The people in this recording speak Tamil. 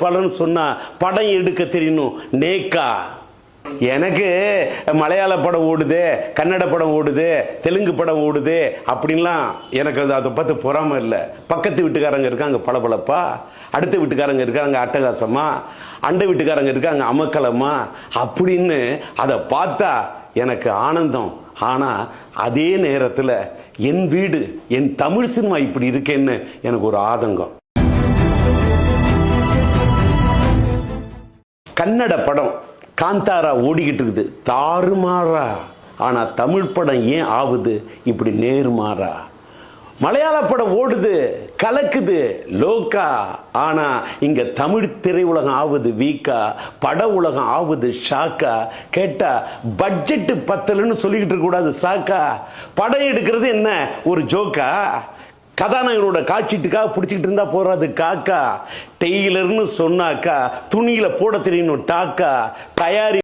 தயாரிப்பாளர்னு சொன்னால் படம் எடுக்க தெரியணும் நேக்கா. எனக்கு மலையாள படம் ஓடுது கன்னட படம் ஓடுது தெலுங்கு படம் ஓடுது அப்படின்லாம் எனக்கு அது அதை பார்த்து பொறாமல் இல்லை. பக்கத்து வீட்டுக்காரங்க இருக்காங்க பளபளப்பா. அடுத்த வீட்டுக்காரங்க இருக்காங்க அட்டகாசமா. அண்டை வீட்டுக்காரங்க இருக்காங்க அமக்கலமா. அப்படின்னு அதை பார்த்தா எனக்கு ஆனந்தம். ஆனால் அதே நேரத்தில் என் வீடு என் தமிழ் சினிமா இப்படி இருக்கேன்னு எனக்கு ஒரு ஆதங்கம். கன்னட படம் காந்தாரா ஓடிக்கிட்டு இருக்குது. தாறுமாறா. ஆனால் தமிழ் படம் ஏன் ஆகுது இப்படி நேர்மாறா. மலையாள படம் ஓடுது கலக்குது லோக்கா. ஆனா இங்க தமிழ் திரையுலகம் ஆகுது வீக்கா. பட உலகம் ஆகுது ஷாக்கா. கேட்டா பட்ஜெட் பத்தலன்னு சொல்லிக்கிட்டு கூடாது சாக்கா. படம் எடுக்கிறது என்ன? ஒரு ஜோக்கா? கதாநாயகனோட காட்சிட்டுக்காக பிடிச்சிக்கிட்டு இருந்தா போறாது காக்கா. டெய்லர்னு சொன்னாக்கா துணியில போட தெரியணும் டாக்கா. தயாரி